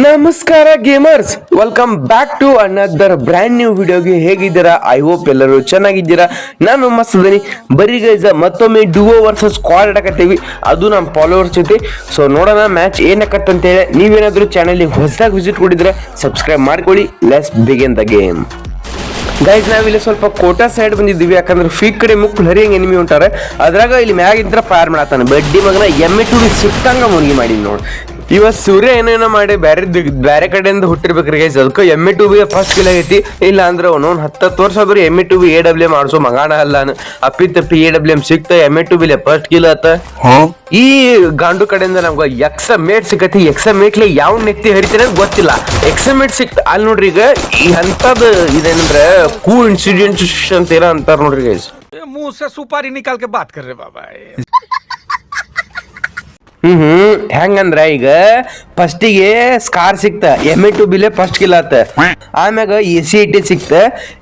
ನಮಸ್ಕಾರ gamers welcome back to another brand new ವಿಡಿಯೋಗೆ ಹೇಗಿದ್ದೀರಾ? ಐ ಹೋಪ್ ಎಲ್ಲರೂ ಚೆನ್ನಾಗಿದ್ದೀರಾ. ನಾನು ಮಸ್ತ್ ಅದೀನಿ ಬರೀ ಗೈಸ ಮತ್ತೊಮ್ಮೆ ಡುವೋ ವರ್ಸಸ್ ಸ್ಕ್ವಾಡ್ ಆಡಕತ್ತೀವಿ. ಅದು ನಮ್ಮ ಫಾಲೋವರ್ಸ್ ಜೊತೆ. ಸೊ ನೋಡೋಣ ಮ್ಯಾಚ್ ಏನಕ್ಕಂತೇಳಿ ನೀವೇನಾದರೂ ಚಾನಲ್ಗೆ ಹೊಸದಾಗಿ ವಿಸಿಟ್ ಕೊಟ್ಟಿದ್ರೆ ಸಬ್ಸ್ಕ್ರೈಬ್ ಮಾಡ್ಕೊಳ್ಳಿ. Let's begin the game guys ನಾವಿಲ್ಲಿ ಸ್ವಲ್ಪ ಕೋಟಾ ಸೈಡ್ ಬಂದಿದ್ದೀವಿ. ಯಾಕಂದ್ರೆ ಫೀಕ್ ಕಡೆ ಮುಕ್ಳು ಹರಿಯಂಗೆ ಎನಿಮಿ ಉಂಟಾರೆ. ಅದ್ರಾಗ ಇಲ್ಲಿ ಮ್ಯಾಗಿಂತ ಫೈರ್ ಮಾಡತ್ತಾನೆ ಬಡ್ಡಿ ಮಗನ ಎಮ್ಮೆ ಟು ಸಿಕ್ಕಂಗ ಮುನ್ಗಿ ಮಾಡಿ ನೋಡಿ. ಇವತ್ ಸೂರ್ಯ ಏನೇನೋ ಮಾಡಿ ಬ್ಯಾರೆ ಬ್ಯಾರೆ ಕಡೆಯಿಂದ ಹುಟ್ಟಿರ್ಬೇಕ್ರಿ ಗೈಸ್. ಅದಕ್ಕೆ M E to B first kill ಆಗೈತಿ. ಇಲ್ಲ ಅಂದ್ರೆ ಅವನು ಒಂದು ಹತ್ತತ್ತು ವರ್ಷ ಆದ್ರೆ M E to B A W M ಮಾಡಿಸೋ ಮಗಾಣ ಅಲ್ಲ ಅಪ್ಪಿ ಎ ಡಬ್ಲ್ಯೂ ಎಂ ಸಿಕ್ತ ಎಂ ಇ ಟು ಬಿಲೆ ಫಸ್ಟ್ ಕಿಲ್ ಆತ. ಈ ಗಾಂಡು ಕಡೆಯಿಂದ ನಮ್ಗೆ ಎಕ್ಸ ಮೇಟ್ ಸಿಕ್ಕತಿ ಎಕ್ಸ ಮೇಟ್ಲಿ ಯಾವ ನೆತ್ತಿ ಹರಿತಾನೆ ಗೊತ್ತಿಲ್ಲ. ಎಕ್ಸ ಮೇಟ್ ಸಿಕ್ತ ಅಲ್ಲಿ ನೋಡ್ರಿ ಈಗ ಈ ಅಂತದ್ ಇದೇನಂದ್ರೆ ಕೂ ಇನ್ಸಿಡೆಂಟ್ ಅಂತ ಏನೋ ಅಂತಾರ ನೋಡ್ರಿ ಗೈಸ್. ಮೂಸ ಸುಪಾರಿ ನಿಕಾಲ್ಕೆ ಬಾತ್ ಕರ್ರಿ ಬಾಬಾ ಹ್ಮ್ ಹ್ಮ್. ಹೆಂಗಂದ್ರ ಈಗ ಫಸ್ಟಿಗೆ ಸ್ಕಾರ್ ಸಿಕ್ತ ಎಂ ಎ ಟು ಬಿಲೆ ಫಸ್ಟ್ ಕಿಲ್ ಆತ. ಆಮ್ಯಾಗ ಎ ಸಿ ಐ ಟಿ ಸಿಕ್ತ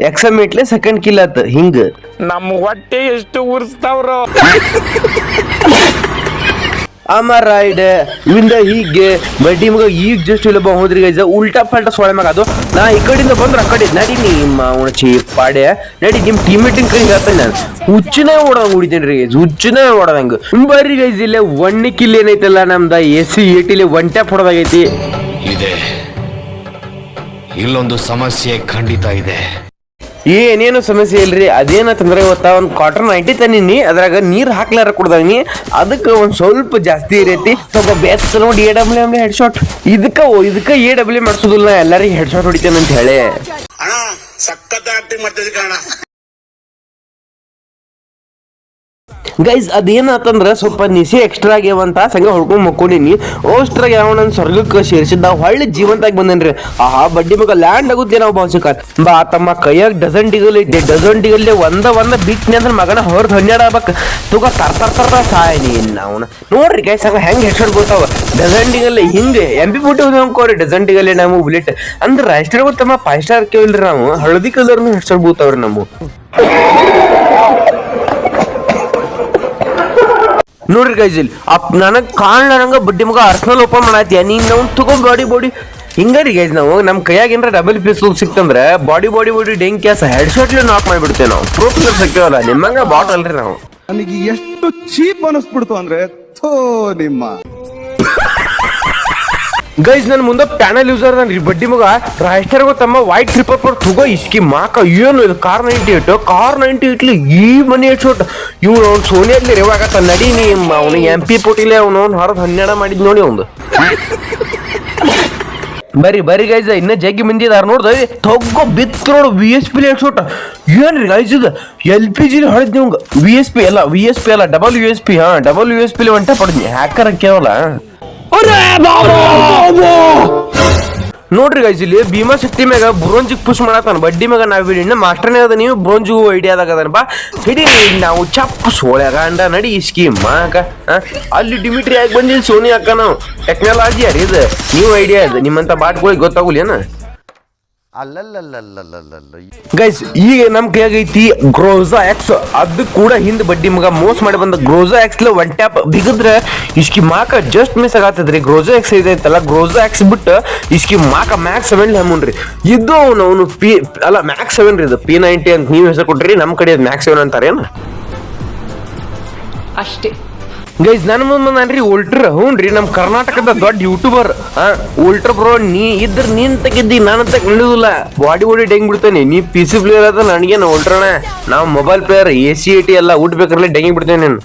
ಎಕ್ಸ ಇಟ್ಲೆ ಸೆಕೆಂಡ್ ಕಿಲ್ ಆತ ಹಿಂಗ. ನಮ್ಮ ಹೊಟ್ಟೆ ಎಷ್ಟು ಉರ್ಸ್ತಾವ್ರೋ. ಅಮರ್ ರೈಡ್ ಇವಿಂದ ಹೀಗೆ ಬಡ್ಡಿ ಮಗ ಈಗ ಜಸ್ಟ್ ಇಲ್ಲ ಹೋದ್ರಿ ಗೈಸ ಉಲ್ಟಾ ಪಲ್ಟಾ ಸೊಳೆ ಮಗ ಅದು. ನಾ ಈ ಕಡೆಯಿಂದ ಬಂದ್ರೆ ಆ ಕಡೆ ನಡಿ ನಿಮ್ಮ ಉಣಚಿ ಪಾಡೆ ನಡಿ ನಿಮ್ಮ ಟೀಮ್ ಮೀಟಿಂಗ್ ಕೈ ಹೇಳ್ತೇನೆ ನಾನು. ಹುಚ್ಚನೇ ಓಡೋದಂಗ್ ಹೊಡಿತೇನೆ ರೀ ಗೈಸ್, ಹುಚ್ಚನೇ ಓಡೋದಂಗ. ಬರ್ರಿ ಗೈಸ್, ಇಲ್ಲೇ ಒಣ್ಣಿ ಕಿಲ್ ಏನೈತಲ್ಲ ನಮ್ದ ಎ ಸಿ ಏಟಿಲಿ ಒನ್ ಟ್ಯಾಪ್ ಹೊಡೆದಾಗೈತಿ. ಇದೆ. ಇಲ್ಲೊಂದು ಸಮಸ್ಯೆ ಖಂಡಿತ ಇದೆ. ಏನೇನು ಸಮಸ್ಯೆ ಇಲ್ರಿ? ಅದೇನಂತಂದ್ರೆ ಇವತ್ತ ಒಂದು ಕಾಟನ್ ನೈಂಟಿ ತಂದಿನಿ. ಅದ್ರಾಗ ನೀರು ಹಾಕ್ಲಾರ ಕುಡ್ದಂಗಿ ಅದಕ್ಕೆ ಒಂದು ಸ್ವಲ್ಪ ಜಾಸ್ತಿ ಇರೈತಿ. ಸ್ವಲ್ಪ ಬೆಸ್ಟ್ ನೋಡಿ A W M head shot ಇದಕ್ಕ ಇದಕ್ಕೆ ಎ ಡಬ್ಲ್ಯೂ ಮಾಡ್ಸೋದಿಲ್ಲ ಎಲ್ಲರಿಗೂ ಹೆಡ್ ಶಾಟ್ ಹೊಡಿತೇನೆ ಅಂತ ಹೇಳಿ ಅಣ್ಣ ಗೈಸ್ ಅದೇನಾತಂದ್ರೆ ಸ್ವಲ್ಪ ನಿಸಿ ಎಕ್ಸ್ಟ್ರಾ ಆಗ್ಯಾವಂತ ಸಂಘ ಹೊಡ್ಕೊಂಡು ಮಕ್ಕೊಂಡಿನಿ. ಅಷ್ಟ್ರಾಗ ಯಾವ ನನ್ನ ಸ್ವರ್ಗಕ್ಕೆ ಸೇರಿಸಿದ್ದ, ಹೊಳ್ಳಿ ಜೀವಂತಾಗಿ ಬಂದೇನ್ರಿ. ಆಹಾ, ಬಡ್ಡಿ ಮಗ ಲ್ಯಾಂಡ್ ಆಗುತ್ತೆ ನಾವು ಭಾವಿಸಿಕ ಬಾ, ತಮ್ಮ ಕೈಯಾಗ ಡಜನ್ ಡಿಗಲ್ ಡಜನ್ ಡಿಗಲ್ಲಿ ಒಂದ ಒಂದ ಬಿಟ್ನಿ ಅಂದ್ರೆ ಮಗನ ಹೊರದು ಹನ್ನೆರಡು ತುಗ ತರ್ ಸಾಯ ನೀನ್ ಅವನ. ನೋಡ್ರಿ ಗೈಸ್ ಹಂಗ ಹೆಂಗ್ ಹೆಸರು ಗೊತ್ತಾವ ಡಜನ್ ಡಿಗಲ್ಲಿ ಹಿಂಗೆ ಎಂ ಪಿ ಬುಟ್ಟಿ ಅನ್ಕೋರಿ ಡಜನ್ ಡಿಗಲ್ಲಿ ನಾವು ಬುಲೆಟ್ ಅಂದ್ರೆ ಅಷ್ಟೇ ತಮ್ಮ ಫೈವ್ ಸ್ಟಾರ್ ಕೇಳಿಲ್ರಿ ನಾವು. ಹಳದಿ ಕಲರ್ನು ಹೆಸರು ಬೂತಾವ್ರಿ ನಮ್ಮ ನೋಡ್ರಿ ಇಲ್ಲಿ. ಅಪ್ ನನಗ್ ಕಾಣ್ಲಾರಂಗ ಬಡ್ಡಿ ಮಗ ಅರ್ಸ್ನಲ್ ಓಪನ್ ಮಾಡತ್ತೀಯ ನೀನು ನಾವು ತಗೊಂಡು ಬಾಡಿ ಬಾಡಿ ಹಿಂಗಾರಿ ಗೈಸ್ ನಾವು ನಮ್ಮ ಕೈಯಾಗ ಏನಾರ ಡಬಲ್ ಪೀಸ್ ಸಿಕ್ತಂದ್ರೆ ಬಾಡಿ ಬಾಡಿ ಬಾಡಿ ಡೆಂಕ್ಯಾಸ್ ಹೆಡ್ ಶಾಟ್ ನಾಕ್ ಮಾಡಿಬಿಡ್ತೇವೆ ನಾವು. ಪ್ರೋ ಪ್ಲೇಯರ್ ಸಿಗ್ತೇವಲ್ಲ, ನಿಮ್ಮಂಗ ಬಾಟ್ ಅಲ್ರಿ ನಾವು. ನನಗೆ ಎಷ್ಟು ಚೀಪ್ ಅನಿಸ್ಬಿಡ್ತು ಅಂದ್ರೆ ಥೋ ನಿಮ್ಮ. ಗೈಸ್ ನನ್ನ ಮುಂದೆ ಪ್ಯಾನಲ್ ಯೂಸರ್ ನನ್ನ ಬಡ್ಡಿ ಮಗ ರಾಯಸ್ಟರ್ಗೂ ತಮ್ಮ ವೈಟ್ ಟ್ರಿಪರ್ ಪರ್ ತುಗೋ, ಇಸ್ಕಿ ಮಾಕ. ಏನು ಇದು? Kar ninety eight Kar ninety ಏಟ್ಲಿ ಈ ಮನಿ ಏಟ್ ಶೋಟ್ ಇವ್ನು ಅವ್ನು ಸೋನಿಯಲ್ಲಿ ರೇವಾಗತ್ತ ನಡಿ ನೀ ಅವನು ಎಂ ಪಿ ಪುಟಿಲೆ, ಅವನು ಹೊರದ್ ಹನ್ನೆರಡ ಮಾಡಿದ್ ನೋಡಿ ಅವ್ನು ಬರಿ ಬರಿ ಗೈಸ್ ಇನ್ನ ಜಗ್ಗಿ ಮಂದಿ ಇದಾರ ನೋಡ್ದ ತಗೋ, ಬಿತ್ ನೋಡು ವಿ ಎಸ್ ಪಿ ಲೇಟ್ ಶೋಟ್ ಏನ್ರಿ ಗೈಸ್ ಇದು? ಎಲ್ ಪಿ ಜಿ ಹೊಡೆದ್ ನಿಮ್ಗೆ ವಿ ಎಸ್ ಪಿ ಅಲ್ಲ ವಿ ಎಸ್ ಪಿ ಅಲ್ಲ ಡಬಲ್ ಯು ಎಸ್ ಪಿ ಹಾ ಡಬಲ್ ಯು ಎಸ್ ಪಿ ಒಂಟ ಪಡೆದ್ನಿ. ಹ್ಯಾಕರ್ ಕೇವಲ ನೋಡ್ರಿ ಗೈಸ್ ಇಲ್ಲಿ ಭೀಮಾ ಶಕ್ತಿ ಮ್ಯಾಗ ಬ್ರೋಂಜಿಗೆ ಪುಷ್ ಮಾಡತ್ತಾನ ಬಡ್ಡಿ ಮ್ಯಾಗ ನಾವ್ ಇನ್ನ ಮಾಸ್ಟರ್ನೇ ಅದ ನೀವು ಬ್ರೋಂಜು ಐಡಿಯಾದಾಗ ಬಾ ಹಿಡಿ ನಾವು ಚಪ್ ಸೋಳ್ಯಾಗಂಡ ನಡಿ ಸ್ಕೀಮ್ ಮಾಕ? ಅಲ್ಲಿ ಡಿಮಿಟ್ರಿ ಆಗಿ ಬಂದಿಲ್ಲ ಸೋನಿ ಅಕ್ಕ ನಾವು? ಟೆಕ್ನಾಲಜಿ ಯಾರು ಇದು? ನೀವು ಐಡಿಯಾ ಇದು. ನಿಮ್ಮಂತ ಬಾಟ್ಗಳಿಗೆ ಗೊತ್ತಾಗುಲೇನ ಗೈಸ್ ಈಗ ನಮ್ ಕೈಯಾಗೈತಿ ಗ್ರೋಸಾ ಎಕ್ಸ್ ಅದು ಕೂಡ ಹಿಂದ್ ಬಡ್ಡಿ ಮಗ ಮೋಸ ಮಾಡಿ ಬಂದ ಗ್ರೋಸಾ ಎಕ್ಸ್ ಒನ್ ಟ್ಯಾಪ್ ಬಿಗಿದ್ರೆ ಇಸ್ಕಿ ಮಾಕ ಜಸ್ಟ್ ಮಿಸ್ ಆಗತ್ತದ್ರಿ ಗ್ರೋಸಾ ಎಕ್ಸ್ ಇದೈತಲ್ಲ ಗ್ರೋಸಾ ಎಕ್ಸ್ ಬಿಟ್ಟು ಇಸ್ಕಿ ಮಾಕ ಮ್ಯಾಕ್ಸ್ ಸೆವೆನ್ ಲೆಮನ್ ಇದು ಅವನು ಅವನು ಪಿ ಅಲ್ಲ ಮ್ಯಾಕ್ಸ್ ಸೆವೆನ್ ರೀ ಇದು. ಪಿ ನೈಂಟಿ ಅಂತ ನೀವು ಹೆಸರು ಕೊಟ್ರಿ ನಮ್ ಕಡೆ ಮ್ಯಾಕ್ಸ್ ಸೆವೆನ್ ಅಂತಾರೇನು ಅಷ್ಟೇ. ಗೈಸ್, ನನ್ನ ಮುಂದೆ ನಾನ್ರಿ ಉಲ್ಟ್ರ್. ಹ್ಞೂನ್ರಿ ನಮ್ಮ ಕರ್ನಾಟಕದ ದೊಡ್ಡ ಯೂಟ್ಯೂಬರ್ ಉಲ್ಟ್ರ್ ಬ್ರೋ, ನೀ ಇದ್ರ ನೀನ್ ತೆಗಿದ್ದಿ, ನಾನು ತಗ ನಡೆಯುದಿಲ್ಲ ಬಾಡಿ ಬಾಡಿ ಡೆಂಗ್ ಬಿಡ್ತೇನೆ? ನೀ ಪಿ ಸಿ ಪ್ಲೇಯರ್ ಅದ ನನಗೇನು ಉಲ್ಟ್ರಣ ನಾವು mobile player A C I T ಎಲ್ಲ ಉಟ್ಬೇಕ್ರಲ್ಲ ಡೆಂಗಿ ಬಿಡ್ತೇನೆ ನೀನು.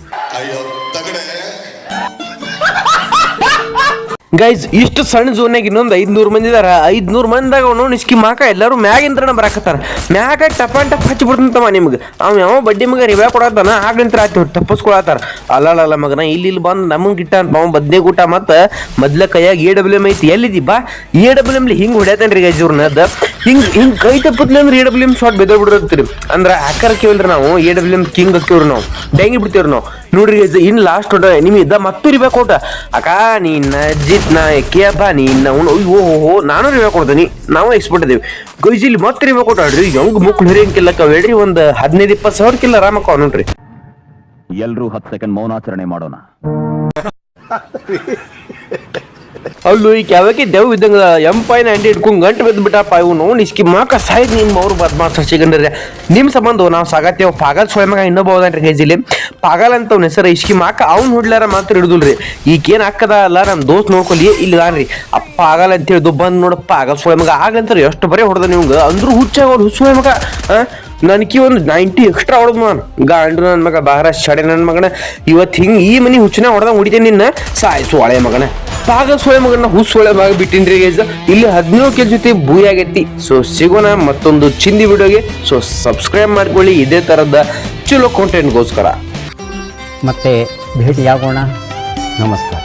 ಗೈಸ್ ಇಷ್ಟು ಸಣ್ಣ ಝೋನ್ಯಾಗ ಇನ್ನೊಂದು ಐದ್ನೂರು ಮಂದಿ ಇದಾರ. ಐದ್ನೂರು ಮಂದಿದಾಗ ಅವನು ನಿಸ್ಕಿ ಮಾಕ ಎಲ್ಲರೂ ಮ್ಯಾಗಿಂತ್ರನ ಬರಾಕತ್ತಾರ ಮ್ಯಾಗ ಟಪ್ ಟಪ್ ಹಚ್ಚಿ ಬಿಡ್ತಂತವ ನಿಮ್ಗೆ. ಅವ ಯಾವ ಬಡ್ಡಿ ಮಗ ರಿವ್ಯಾ ಕೊಡತ್ತಾನ ಆಗ್ಲಿಂತ್ರ ಆಯ್ತು ತಪ್ಪಿಸ್ಕೊಳತ್ತಾರ. ಅಲ್ಲಲ್ಲ ಮಗನ, ಇಲ್ಲಿ ಇಲ್ಲಿ ಬಂದು ನಮಗೆ ಗಿಟ್ಟ ಅಂತ ಅವ ಬದ್ನೆ ಊಟ ಮತ್ತು ಮೊದ್ಲ ಕೈಯಾಗ ಎ ಡಬ್ಲ್ಯೂ ಎಂ ಐತಿ. ಎಲ್ಲಿದಿ ಬಾ? ಎ ಡಬ್ಲ್ಯೂ ಎಮ್ಲಿ ಹಿಂಗೆ ಹೊಡ್ಯಾತೇನ್ರಿ ಗೈಸ್ ಇವ್ರನ್ನ. ಹಿಂಗ್ ಹಿಂಗ್ ಕೈ ತಪ್ಪತ್ಲಿ ಅಂದ್ರೆ ಎ ಡಬ್ಲ್ಯೂ ಎಂ ಶಾಟ್ ಬೆದರ್ ಬಿಡಿರ್ತೀರಿ ಅಂದ್ರೆ ಹ್ಯಾಕರ್ ಕೇಳಿದ್ರೆ ನಾವು ಎ ಡಬ್ಲ್ಯೂ ಎಂ ಕಿಂಗ್ ಹಾಕಿವ್ರಿ ನಾವು. ಡ್ಯಾಂಗಿ ಬಿಡ್ತೀವ್ರಿ ನಾವು. ನೋಡ್ರಿ ಇನ್ ಲಾಸ್ಟ್ ನೋಡ್ರ ನಿಮ್ ಇದ್ದ ಮತ್ತೆ ರಿವ್ಯಾ ಕೊಟ್ಟ ಅಕ್ಕ ನೀನ್ ಜಿತ್ ನಾ ಕೇಬ ನೀನ್ ಅವ್ನು. ಅಯ್ಯೋ ಹೋ ಹೋ ನಾನು ರಿವ್ಯಾ ಕೊಡ್ತೀನಿ. ನಾವು ಎಕ್ಸ್ಪರ್ಟ್ ಇದೀವಿ. ಗೈಜಿಲಿ ಇಲ್ಲಿ ಮತ್ತೆ ರಿವ್ಯಾ ಆಡ್ರಿ ಹೆಂಗ್ ಮುಕ್ಳು ಹಿರಿಯಂಗಿಲ್ಲ ಹೇಳ್ರಿ ಒಂದ್ ಹದಿನೈದು ಇಪ್ಪತ್ತು ಸಾವಿರ ಕಿಲ್ಲ ಆರಾಮಕ್ಕ ನೋಡ್ರಿ. ಎಲ್ರೂ ಹತ್ತು ಸೆಕೆಂಡ್ ಮೌನಾಚರಣೆ ಮಾಡೋಣ. ಅಲ್ಲೂ ಈ ಯಾವಕ್ಕೆ ದೇವ್ ಇದ್ದಂಗ ಎಂ ಪೈ ನೈಂಟಿ ಇಟ್ಕೊಂಡು ಗಂಟು ಬಿದ್ದು ಇವು ನೋಡಿ ಇಸ್ಕಿ ಮಾಕ ಸಾಯ್ದು ನಿಮ್ಮ ಅವ್ರು ಬದ್ಮಾಸ್ ಸಿಗಂಡ್ರೆ. ನಿಮ್ಮ ಸಂಬಂಧ ನಾವು ಸಾಗತ್ತೇವ್. ಪಾಗಲ್ ಸೊಳೆ ಮಗ ಇನ್ನೊಬ್ಬ ಹೋದನ್ರಿ ಗೈಜಿಲಿ ಪಾಗಲ್ ಅಂತ ಹೆಸರು ಇಸ್ಕಿ ಮಾಕ ಅವ್ನು ಹುಡ್ಲಾರ ಮಾತ್ರ ಹಿಡಿದುಲ್ರಿ. ಏನು ಹಾಕದ ಅಲ್ಲ ನಮ್ಮ ದೋಸ್ತ್ ನೋಡ್ಕೊಲಿ, ಇಲ್ಲಿ ರೀ ಅಪ್ಪ ಪಾಗಲ್ ಅಂತ ಹೇಳಿದ್ದು ಬಂದು ನೋಡಪ್ಪ ಪಾಗಲ್ ಸೊಳೆ ಮಗ ಎಷ್ಟು ಬರೀ ಹೊಡೆದ ನಿಮ್ಗೆ? ಅಂದ್ರೂ ಹುಚ್ಚಾಗ ಅವ್ರು ಹುಚ್ಚು ಮಗ ಆ? ನನಗೆ ಒಂದು ನೈಂಟಿ ಎಕ್ಸ್ಟ್ರಾ ಹೊಡೆದ್ ನಾನು ಗಾಂಡು ನನ್ನ ಮಗ ಬಾರ ಶಡೆ ನನ್ನ ಮಗನ. ಇವತ್ತು ಹಿಂಗೆ ಈ ಮನೆ ಹುಚ್ಚನ ಹೊಡೆದ ಹೊಡಿತೇನೆ ನಿನ್ನ? ಸಾಯಿಸು ಹಳೆ ಮಗನ. ಪಾಗ ಸೊಳೆ ಮಗನ ಹೂ ಸೊಳೆ ಮಗ ಬಿಟ್ಟಿನ್ರಿ ಗೈಸ್ ಇಲ್ಲಿ ಹದಿನೇಳು ಕೆ ಜೊತೆ ಭೂಯ ಆಗೈತಿ. ಸೊ ಸಿಗೋಣ ಮತ್ತೊಂದು ಚಿಂದಿ ವಿಡಿಯೋಗೆ. ಸೊ ಸಬ್ಸ್ಕ್ರೈಬ್ ಮಾಡ್ಕೊಳ್ಳಿ. ಇದೇ ಥರದ ಚಲೋ ಕಾಂಟೆಂಟ್ಗೋಸ್ಕರ ಮತ್ತೆ ಭೇಟಿಯಾಗೋಣ. ನಮಸ್ಕಾರ.